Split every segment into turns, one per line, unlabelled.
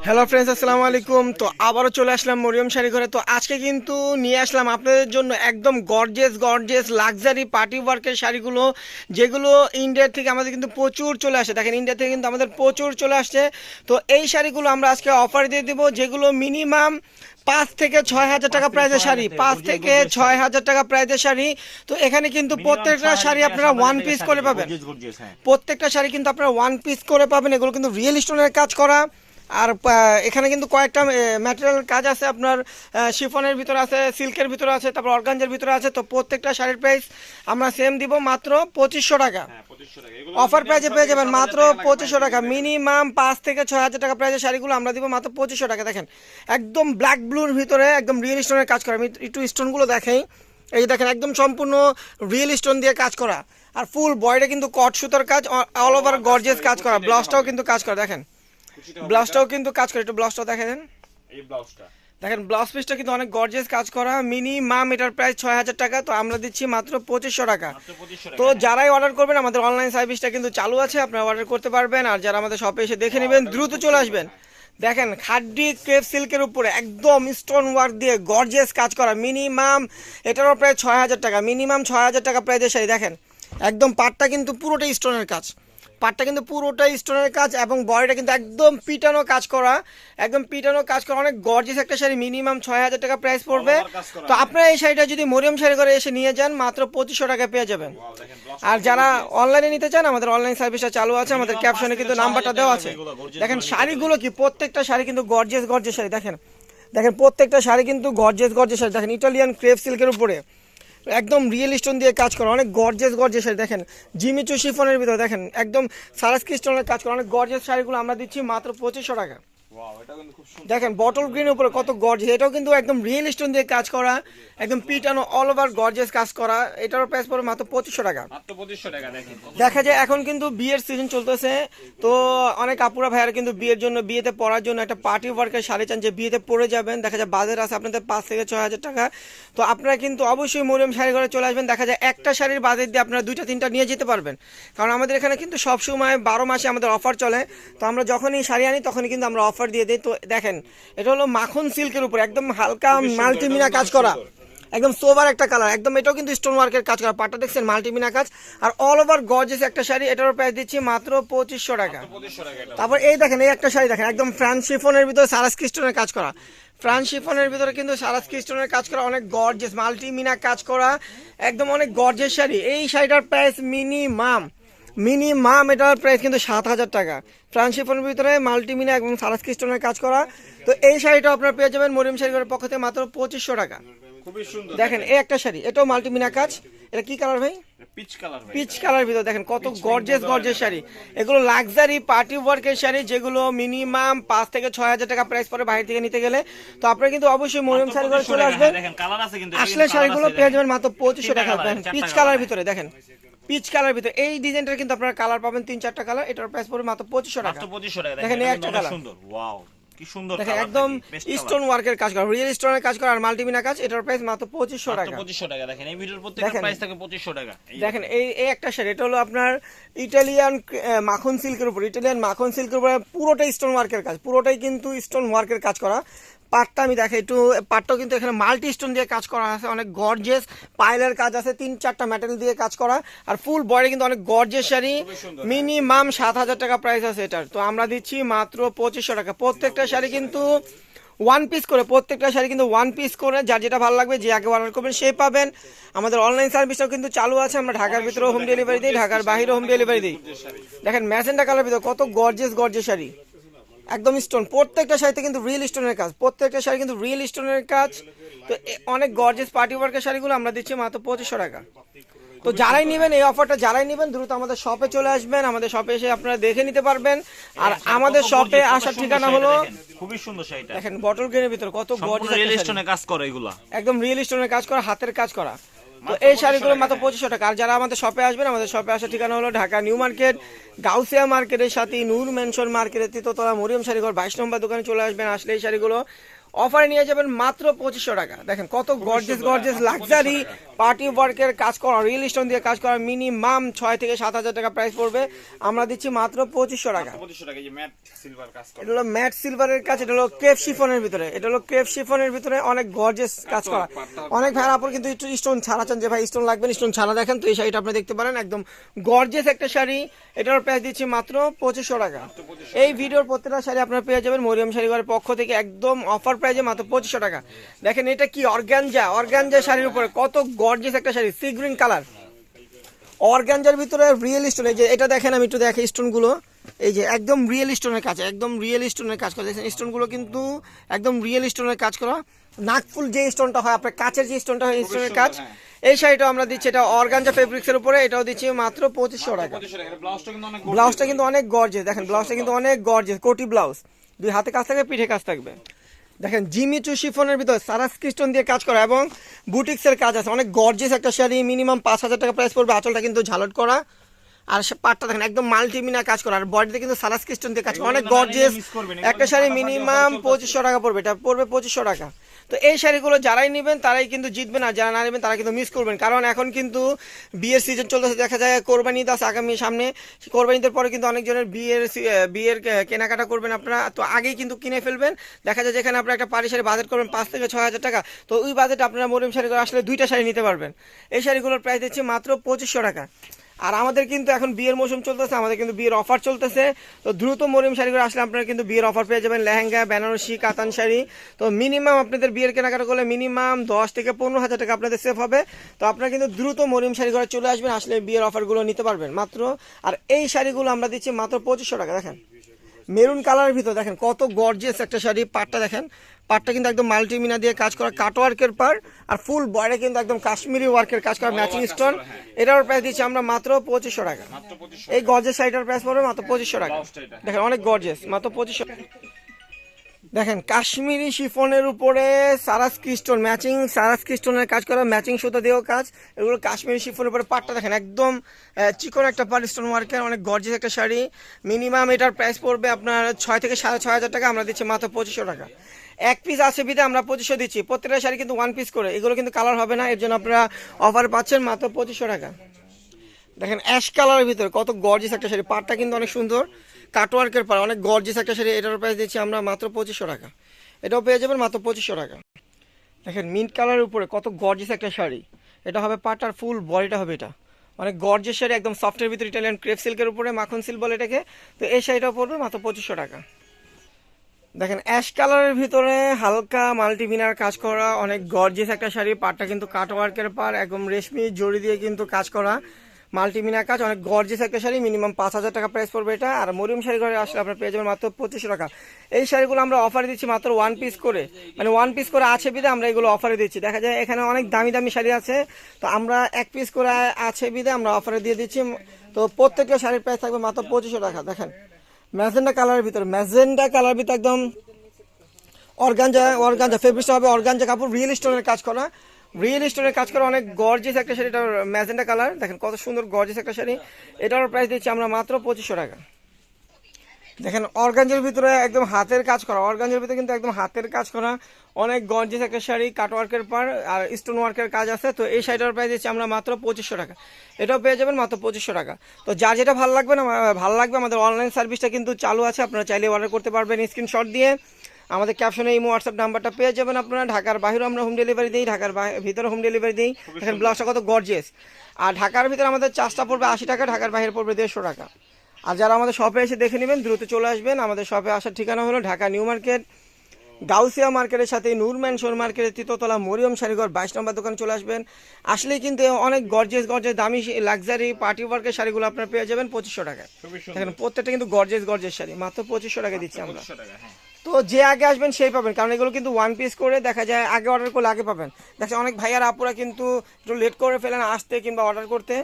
Hello friends আসসালামু আলাইকুম। তো আবারও চলে আসলাম মরিয়ম শাড়ি ঘরে। তো আজকে কিন্তু নিয়ে আসলাম আপনাদের জন্য একদম গর্জেস গর্জেস লাক্সারি পার্টি ওয়ার্কের শাড়িগুলো যেগুলো ইন্ডিয়া থেকে আমাদের কিন্তু প্রচুর চলে আসে। দেখেন ইন্ডিয়া থেকে কিন্তু আমাদের প্রচুর চলে আসছে। তো এই শাড়িগুলো আমরা আজকে অফার দিয়ে দেবো যেগুলো মিনিমাম পাঁচ থেকে ছয় হাজার টাকা প্রাইজের শাড়ি। পাঁচ থেকে ছয় হাজার টাকা প্রাইজের শাড়ি। তো এখানে কিন্তু প্রত্যেকটা শাড়ি আপনারা ওয়ান পিস করে পাবেন। প্রত্যেকটা শাড়ি কিন্তু আপনারা ওয়ান পিস করে পাবেন। এগুলো কিন্তু রিয়েল স্টোনের কাজ করা। আর এখানে কিন্তু কয়েকটা ম্যাটেরিয়াল কাজ আছে আপনার শিফনের ভিতরে আছে সিল্কের ভিতরে আছে তারপর অর্গানজের ভিতরে আছে তো প্রত্যেকটা শাড়ির প্রাইস আমরা সেম দিব মাত্র পঁচিশশো টাকা। অফার প্রাইজে পেয়ে যাবেন মাত্র পঁচিশশো টাকা। মিনিমাম পাঁচ থেকে ছয় হাজার টাকা প্রাইজের শাড়িগুলো আমরা দিব মাত্র পঁচিশশো টাকা। দেখেন একদম ব্ল্যাক ব্লুর ভিতরে একদম রিয়েল স্টোনের কাজ করা। আমি একটু স্টোনগুলো দেখাই। এই দেখেন একদম সম্পূর্ণ রিয়েল স্টোন দিয়ে কাজ করা। আর ফুল বয়ডে কিন্তু কট সুতার কাজ অল ওভার গর্জেস কাজ করা। ব্লাউজটাও কিন্তু কাজ করা। দেখেন ব্লাউজটাও কিন্তু কাজ করে একটু ব্লাউজটাও দেখে দেন।
এই ব্লাউজটা।
দেখেন ব্লাউজ পিসটা কিন্তু অনেক গর্জেস কাজ করা মিনিমাম এটার প্রাইস ছয় হাজার টাকা তো আমরা দিচ্ছি মাত্র পঁচিশশো টাকা। তো যারাই অর্ডার করবেন আমাদের অনলাইন সার্ভিসটা কিন্তু চালু আছে আপনারা অর্ডার করতে পারবেন আর যারা আমাদের শপে এসে দেখে নেবেন দ্রুত চলে আসবেন। দেখেন খাড্ডি ক্রেপ সিল্কের উপরে একদম স্টোন ওয়ার্ক দিয়ে গর্জিয়াস কাজ করা মিনিমাম এটারও প্রায় ছয় হাজার টাকা মিনিমাম ছয় হাজার টাকা প্রায় শাড়ি দেখেন। একদম পাটটা কিন্তু পুরোটাই স্টোনের কাজ। পাটটা কিন্তু পুরোটাই স্টোনের কাজ এবং বডিটা কিন্তু একদম পিটানো কাজ করা একদম পিটানো কাজ করা অনেক গর্জিয়াস একটা শাড়ি মিনিমাম ছয় হাজার টাকা প্রাইস পড়বে। তো আপনারা এই শাড়িটা যদি মরিয়ম শাড়ি করে এসে নিয়ে যান মাত্র পঁচিশশো টাকা পেয়ে যাবেন। আর যারা অনলাইনে নিতে চান আমাদের অনলাইন সার্ভিসটা চালু আছে আমাদের ক্যাপশনে কিন্তু নাম্বারটা দেওয়া আছে। দেখেন শাড়িগুলো কি প্রত্যেকটা শাড়ি কিন্তু গর্জিয়াস গর্জিয়াস শাড়ি দেখেন। দেখেন প্রত্যেকটা শাড়ি কিন্তু গর্জিয়াস গর্জিয়াস শাড়ি। দেখেন ইটালিয়ান ক্রেপ সিল্কের উপরে। একদম রিয়েল স্টোন দিয়ে কাজ করা, অনেক গর্জেস গর্জেস শাড়ি, দেখেন। জিমিচু শিফনের ভিতরে দেখেন, একদম সারাস্কি স্টোনের কাজ করা, অনেক গর্জেস শাড়িগুলো আমরা দিচ্ছি মাত্র পঁচিশশো টাকা। দেখেন বটল গ্রিন উপরে কত গর্জিয়াস এটাও কিন্তু একদম রিয়েল স্টোন দিয়ে কাজ করা একদম পিটানো অল ওভার গর্জেস কাজ করা এটারও প্রাইস পড়বে মাত্র পঁচিশশো টাকা।
মাত্র 2500 টাকা দেখেন।
দেখা যায় এখন কিন্তু বিয়ের সিজন চলতেছে তো অনেক আপুরা ভাইয়ারা কিন্তু বিয়ের জন্য বিয়েতে পড়ার জন্য একটা পার্টি ওয়ার্কের শাড়ি চান যে বিয়েতে পড়ে যাবেন দেখা যায় বাজার আছে আপনাদের পাঁচ থেকে ছয় হাজার টাকা তো আপনারা কিন্তু অবশ্যই মরিয়ম শাড়ি ঘরে চলে আসবেন দেখা যায় একটা শাড়ির বাজার দিয়ে আপনারা দুইটা তিনটা নিয়ে যেতে পারবেন। কারণ আমাদের এখানে কিন্তু সবসময় বারো মাসে আমাদের অফার চলে তো আমরা যখনই শাড়ি আনি তখনই কিন্তু আমরা অফার দিয়ে দিই। তো দেখেন এটা হলো মাখন সিল্কের উপর একদম হালকা মাল্টিমিনা কাজ করা। একদম সোভার একটা কালার একদম এটাও কিন্তু স্টোন ওয়ার্কের কাজ করা পাটটা দেখছেন মাল্টিমিনা কাজ। আর অল ওভার গর্জেস একটা শাড়ি এটারও প্রাইস দিচ্ছি মাত্র পঁচিশশো টাকা।
2500 টাকা এটা।
তারপর এই দেখেন এই একটা শাড়ি দেখেন একদম ফ্রান্স শিফনের ভিতরে সারাস ক্রিস্টনের কাজ করা। ফ্রান্স শিফনের ভিতরে কিন্তু সারাস ক্রিস্টনের কাজ করা অনেক গর্জেস মাল্টিমিনা কাজ করা একদম অনেক গর্জেস শাড়ি। এই শাড়িটার প্রাইস মিনিমাম মিনিমাম এটার প্রাইস কিন্তু সাত হাজার টাকা। ফ্রান্স শিফনের ভিতরে মাল্টিমিনা এবং সারাস ক্রিস্টনের কাজ করা। তো এই শাড়িটা আপনার পেয়ে যাবেন মরিয়ম শাড়ির পক্ষ থেকে মাত্র পঁচিশশো টাকা।
খুবই সুন্দর।
দেখেন এই একটা শাড়ি এটাও মাল্টিমিনা কাজ। এটা কি কালার ভাই?
পিচ কালার
পিচ কালার ভিতর দেখেন কত গর্জেস গর্জেস শাড়ি। এগুলো লাক্সারি পার্টি ওয়ার্কের শাড়ি যেগুলো মিনিমাম পাঁচ থেকে ছয় হাজার টাকা প্রাইস পরে বাইরে থেকে নিতে গেলে। তো আপনারা কিন্তু অবশ্যই মরিয়ম শাড়ি করে চলে আসবেন।
কিন্তু
আসলে শাড়িগুলো পেয়ে যাবেন মাত্র পঁচিশশো টাকা পিচ কালার
হ্যাঁ।
ভিতরে দেখেন। পিচ কালার ভিতরে। এই ডিজাইনটার কিন্তু আপনারা কালার পাবেন তিন চারটা কালার এটার প্রাইস পড়বে মাত্র পঁচিশশো টাকা।
মাত্র 2500 টাকা।
দেখেন, একটা colour।
সুন্দর। ওয়াও কি সুন্দর
দেখেন একদম। স্টোন ওয়ার্কের কাজ করা রিয়েল স্টোনের কাজ করা আর মাল্টিমিনা কাজ এটার প্রাইস মাত্র পঁচিশশো
মাত্র
টাকা।
2500 টাকা। দেখেন এই ভিডিওর প্রত্যেকটা। প্রাইস থাকে 2500 টাকা।
দেখেন এই এই একটা শাড়ি এটা হলো আপনার ইটালিয়ান মাখন সিল্কের উপর। ইটালিয়ান মাখন সিল্কের উপরে পুরোটাই স্টোন ওয়ার্কের কাজ পুরোটাই কিন্তু স্টোন ওয়ার্কের কাজ করা। পাটটা আমি দেখাই একটু পাটটাও কিন্তু এখানে মাল্টি স্টোন দিয়ে কাজ করা আছে অনেক গর্জেস পাইলের কাজ আছে তিন চারটা মেটেরিয়াল দিয়ে কাজ করা আর ফুল বডি কিন্তু অনেক গর্জেস শাড়ি মিনিমাম সাত হাজার টাকা প্রাইস আছে এটার। তো আমরা দিচ্ছি মাত্র পঁচিশশো টাকা। প্রত্যেকটা শাড়ি কিন্তু ওয়ান পিস করে প্রত্যেকটা শাড়ি কিন্তু ওয়ান পিস করে যার যেটা ভালো লাগবে যে আগে অর্ডার করবেন সেই পাবেন। আমাদের অনলাইন সার্ভিসটাও কিন্তু চালু আছে আমরা ঢাকার ভিতরে হোম ডেলিভারি দিই ঢাকার বাইরে হোম ডেলিভারি দিই। দেখেন ম্যাজেন্ডা কালার ভিতরে কত গর্জেস গর্জেস শাড়ি। একদম স্টোন প্রত্যেকটা শাড়িতে কিন্তু রিয়েল স্টোনের কাজ। প্রত্যেকটা শাড়ি কিন্তু রিয়েল স্টোনের কাজ। তো অনেক গর্জেস পার্টি ওয়ার্কের শাড়িগুলো আমরা দিচ্ছি মাত্র পঁচিশশো টাকা। তো যারাই নেবেন এই অফারটা যারাই নেবেন দ্রুত আমাদের শপে চলে আসবেন। আমাদের শপে এসে আপনারা দেখে নিতে পারবেন। আর আমাদের শপে আসার ঠিকানা হলো
খুবই সুন্দর শাড়িটা।
দেখেন বটল গ্রেনের ভিতরে কত গর্জেস
রিয়েল স্টোনে কাজ করা এগুলা।
একদম রিয়েল স্টোনের কাজ করা হাতের কাজ করা। তো এই
2500
শাড়িগুলো মাত্র পঁচিশশো টাকা। আর যারা আমাদের শপে আসবেন আমাদের শপে আসার ঠিকানা হলো ঢাকা নিউ মার্কেট গাউসিয়া মার্কেটের সাথে নূর মেনশন মার্কেটের তৃতীয়তলা মরিয়ম শাড়িঘর। বাইশ নম্বর দোকানে চলে আসবেন আসলে এই শাড়িগুলো অফারে নিয়ে যাবেন মাত্র পঁচিশশো টাকা। দেখেন কত গর্জেস গর্জেস লাক্সারি পার্টি ওয়ার্কের কাজ করা রিয়েল স্টোন দিয়ে কাজ করা মিনিমাম ছয় থেকে সাত হাজার টাকা প্রাইস পড়বে। আমরা দিচ্ছি মাত্র পঁচিশশো টাকা। এটা হলো ম্যাট সিলভারের কাজ এটা হলো ক্রেপ শিফনের ভিতরে। এটা হলো ক্রেপ শিফনের ভিতরে অনেক গর্জেস কাজ করা। অনেক ভাই আপুর কিন্তু একটু স্টোন ছাড়া চান যে ভাই স্টোন লাগবেন স্টোন ছাড়া দেখেন। তো এই শাড়িটা আপনি দেখতে পারেন একদম গর্জেস একটা শাড়ি। এটার প্রাইস দিচ্ছি মাত্র পঁচিশশো টাকা। এই ভিডিওর প্রত্যেকটা শাড়ি আপনারা পেয়ে যাবেন মরিয়ম শাড়িঘরের পক্ষ থেকে একদম অফার প্রাইজে মাত্র পঁচিশশো টাকা। দেখেন এটা কি অর্গ্যানজা অর্গ্যানজা শাড়ির উপরে কত গর্জেস একটা শাড়ি সি গ্রিন কালার অর্গ্যানজার ভিতরে রিয়েল স্টোন এই যে এটা দেখেন আমি একটু দেখি স্টোনগুলো এই যে একদম রিয়েল স্টোনের কাজ একদম রিয়েল স্টোনের কাজ করা। দেখেন স্টোনগুলো কিন্তু একদম রিয়েল স্টোনের কাজ করা। নাকফুল যে স্টোনটা হয় আপনার কাচের যে স্টোনটা হয় স্টোনের কাজ। এই শাড়িটাও আমরা দিচ্ছি এটা অর্গানজা ফেব্রিক্সের উপরে এটাও দিচ্ছি মাত্র পঁচিশশো টাকা।
ব্লাউজটা কিন্তু অনেক
ব্লাউজটা কিন্তু অনেক গর্জেস দেখেন ব্লাউজটা কিন্তু অনেক গর্জেস কোটি ব্লাউজ দুই হাতে কাজ থাকবে পিঠে কাজ থাকবে। দেখেন জিমিচু শিফনের ভিতর সারাস ক্রিস্টন দিয়ে কাজ করা এবং বুটিক্সের কাজ আছে। অনেক গর্জেস একটা শাড়ি মিনিমাম পাঁচ হাজার টাকা প্রাইস পড়বে। আঁচলটা কিন্তু ঝালট করা। আর সে পাটটা দেখেন একদম মাল্টিমিনা কাজ করা। আর বডিতে কিন্তু সারাস ক্রিস্টন দিয়ে কাজ করা। অনেক গর্জেস।
এগুলো
একটা শাড়ি মিনিমাম পঁচিশশো টাকা পড়বে। এটা পড়বে পঁচিশশো টাকা। তো এই শাড়িগুলো যারাই নেবেন তারাই কিন্তু জিতবেন আর যারা না নেবেন তারা কিন্তু মিস করবেন। কারণ এখন কিন্তু বিয়ের সিজন চলতেছে দেখা যায় কোরবানি আছে আগামী সামনে। কোরবানি ঈদের পরে কিন্তু অনেকজনের বিয়ের বিয়ের কেনাকাটা করবেন আপনারা। তো আগেই কিন্তু কিনে ফেলবেন। দেখা যায় যেখানে আপনারা একটা পাড়ি শাড়ি বাজেট করবেন পাঁচ থেকে ছয় হাজার টাকা। তো ওই বাজেটে আপনারা মরিম শাড়িগুলো আসলে দুইটা শাড়ি নিতে পারবেন। এই শাড়িগুলোর প্রাইস দিচ্ছে মাত্র পঁচিশশো টাকা। আর আমাদের কিন্তু এখন বিয়ের মৌসুম চলতেছে, আমাদের কিন্তু বিয়ের অফার চলতেছে। তো দ্রুত মরিম শাড়ি শাড়িগুলো আসলে আপনারা কিন্তু বিয়ের অফার পেয়ে যাবেন। লেহেঙ্গা, বেনারসি, কাতান শাড়ি। তো মিনিমাম আপনাদের বিয়ের কেনাকাটা করলে মিনিমাম দশ থেকে পনেরো হাজার টাকা আপনাদের সেফ হবে। তো আপনারা কিন্তু দ্রুত মরিম শাড়ি ঘরে চলে আসবেন, আসলে বিয়ের অফারগুলো নিতে পারবেন। মাত্র, আর এই শাড়িগুলো আমরা দিচ্ছি মাত্র পঁচিশশো টাকা, দেখেন। মেরুন কালারের ভিতর দেখেন কত গর্জিয়াস একটা শাড়ি পাটটা দেখেন। পাটটা কিন্তু একদম মাল্টিমিনা দিয়ে কাজ করা কাট ওয়ার্কের পার আর ফুল বয়ডে কিন্তু একদম কাশ্মীরি ওয়ার্কের কাজ করা ম্যাচিং স্টোন এটার প্রাইস দিচ্ছি আমরা মাত্র পঁচিশশো টাকা। এই গর্জেস শাড়িটার প্রাইস পড়বে মাত্র পঁচিশশো টাকা। দেখেন অনেক গর্জেস মাত্র পঁচিশশো দেখেন, কাশ্মীরি শিফনের উপরে সারাস ক্রিস্টন ম্যাচিং, সারাস ক্রিস্টনের কাজ করা, ম্যাচিং সুতো দিয়েও কাজ। এগুলো কাশ্মীরি শিফনের উপরে পাটটা দেখেন, একদম চিকন একটা পার স্টোন ওয়ার্কের অনেক গর্জেস একটা শাড়ি। মিনিমাম এটার প্রাইস পড়বে আপনার ছয় থেকে সাড়ে ছয় হাজার টাকা, আমরা দিচ্ছি মাত্র পঁচিশশো টাকা। এক পিস আছে বিধে আমরা পঁচিশশো দিচ্ছি, প্রত্যেকটা শাড়ি কিন্তু ওয়ান পিস করে, এগুলো কিন্তু কালার হবে না, এর জন্য আপনারা অফার পাচ্ছেন মাত্র পঁচিশশো টাকা। দেখেন অ্যাশ কালারের ভিতরে কত গর্জিস একটা শাড়ি, পাটটা কিন্তু অনেক সুন্দর। কাটওয়ার্কের পার অনেক গর্জিস একটা শাড়ি, এটার প্রাইস দিচ্ছি আমরা মাত্র পঁচিশশো টাকা। এটাও পেয়ে যাবেন মাত্র পঁচিশশো টাকা। দেখেন মিন্ট কালারের উপরে কত গর্জিস একটা শাড়ি। এটা হবে পাটার ফুল বডিটা হবে এটা। অনেক গর্জিস শাড়ি, একদম সফটের ভিতরে ইটালিয়ান ক্রেপ সিল্কের উপরে, মাখন সিল্ক বলে এটাকে। তো এই শাড়িটাও পড়বে মাত্র পঁচিশশো টাকা। দেখেন অ্যাশ কালারের ভিতরে হালকা মাল্টিভিনার কাজ করা, অনেক গর্জিয়াস একটা শাড়ি, পাটটা কিন্তু কাট ওয়ার্কের পার, একদম রেশমি জড়ি দিয়ে কিন্তু কাজ করা। মাল্টিমিনার কাজ, অনেক গর্জিয়াস একটা শাড়ি মিনিমাম পাঁচ হাজার টাকা প্রাইস পড়বে এটা। আর মরিয়ম শাড়ি ঘরে আসলে আপনার পেয়ে যাবেন মাত্র পঁচিশশো টাকা। এই শাড়িগুলো আমরা অফারে দিচ্ছি মাত্র ওয়ান পিস করে। মানে ওয়ান পিস করে আছে বিধে আমরা এগুলো অফারে দিচ্ছি। দেখা যায় এখানে অনেক দামি দামি শাড়ি আছে। তো আমরা এক পিস করে আছে বিধে আমরা অফারে দিয়ে দিচ্ছি। তো প্রত্যেকটা শাড়ির প্রাইস থাকবে মাত্র পঁচিশশো টাকা, দেখেন। ম্যাজেন্ডা কালারের ভিতরে, ম্যাজেন্ডা কালার ভিতরে একদম অর্গানজা অর্গানজা ফেব্রিকটা হবে অর্গানজা কাপড় রিয়েল স্টোনের কাজ করা। রিয়েল স্টোনের কাজ করা অনেক গর্জিয়াস একটা শাড়ি এটা ম্যাজেন্ডা কালার দেখেন কত সুন্দর গর্জিয়াস একটা শাড়ি। এটার প্রাইস দিচ্ছি আমরা মাত্র পঁচিশশো টাকা। দেখেন অর্গানজের ভিতরে একদম হাতের কাজ করা অর্গানজের ভিতরে কিন্তু একদম হাতের কাজ করা অনেক গর্জিয়াস একটা শাড়ি কাট ওয়ার্কের পার, আর স্টোন ওয়ার্কের কাজ আছে। তো এই শাড়িটার প্রাইস দিচ্ছি আমরা মাত্র পঁচিশশো টাকা। এটাও পেয়ে যাবেন মাত্র পঁচিশশো টাকা। তো যার যেটা ভালো লাগবে না, ভালো লাগবে আমাদের অনলাইন সার্ভিসটা কিন্তু চালু আছে, আপনারা চাইলে অর্ডার করতে পারবেন। স্ক্রিনশট দিয়ে আমাদের ক্যাপশনে এই হোয়াটসঅ্যাপ নাম্বারটা পেয়ে যাবেন আপনারা। ঢাকার বাইরেও আমরা হোম ডেলিভারি দিই ঢাকার ভিতরে হোম ডেলিভারি দিই। দেখেন ব্লাউজটা কত গর্জিয়াস আর ঢাকার ভিতরে আমাদের চার্জটা পড়বে আশি টাকা ঢাকার বাইরে পড়বে দেড়শো টাকা। আর যারা আমাদের শপে এসে দেখে নেবেন দ্রুত চলে আসবেন। আমাদের শপে আসার ঠিকানা হলো ঢাকা নিউ মার্কেট গাউসিয়া মার্কেটের সাথে নূর ম্যানশোর মার্কেটের তৃতীয়তলা মরিয়ম শাড়িঘর বাইশ নম্বর দোকানে চলে আসবেন। আসলেই কিন্তু অনেক গর্জেস গর্জেস দামি লাক্সারি পার্টি ওয়ার্কের শাড়িগুলো আপনারা পেয়ে যাবেন পঁচিশশো টাকায়। দেখেন প্রত্যেকটা কিন্তু গর্জেস গর্জেস শাড়ি। মাত্র পঁচিশশো টাকা দিচ্ছি আমরা।
টাকা
তো যে আগে আসবেন সেই পাবেন। কারণ এগুলো কিন্তু ওয়ান পিস করে দেখা যায় আগে অর্ডার করলে আগে পাবেন। দেখা অনেক ভাইয়ার, আপুরা কিন্তু একটু লেট করে ফেলেন আসতে কিংবা অর্ডার করতে।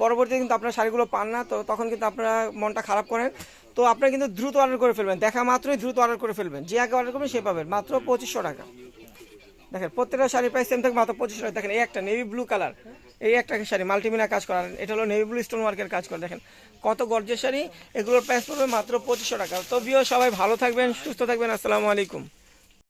পরবর্তীতে কিন্তু আপনার শাড়িগুলো পান না, তো তখন কিন্তু আপনারা মনটা খারাপ করেন। তো আপনারা কিন্তু দ্রুত অর্ডার করে ফেলবেন। দেখা মাত্রই দ্রুত অর্ডার করে ফেলবেন। যে আগে অর্ডার করবেন সে পাবেন। মাত্র পঁচিশশো টাকা। দেখেন, প্রত্যেকটা শাড়ির প্রাইস সেম থাকে, মাত্র পঁচিশশো টাকা। দেখেন, এই একটা নেভি ব্লু কালার এই একটা শাড়ি মাল্টিমিনা কাজ করা। এটা হলো নেভি ব্লু স্টোন ওয়ার্কের কাজ করে, দেখেন। কত গর্জের শাড়ি। এগুলোর প্রাইস পড়বে মাত্র পঁচিশশো টাকা। তো বিও সবাই ভালো থাকবেন, সুস্থ থাকবেন, আসসালামু আলাইকুম।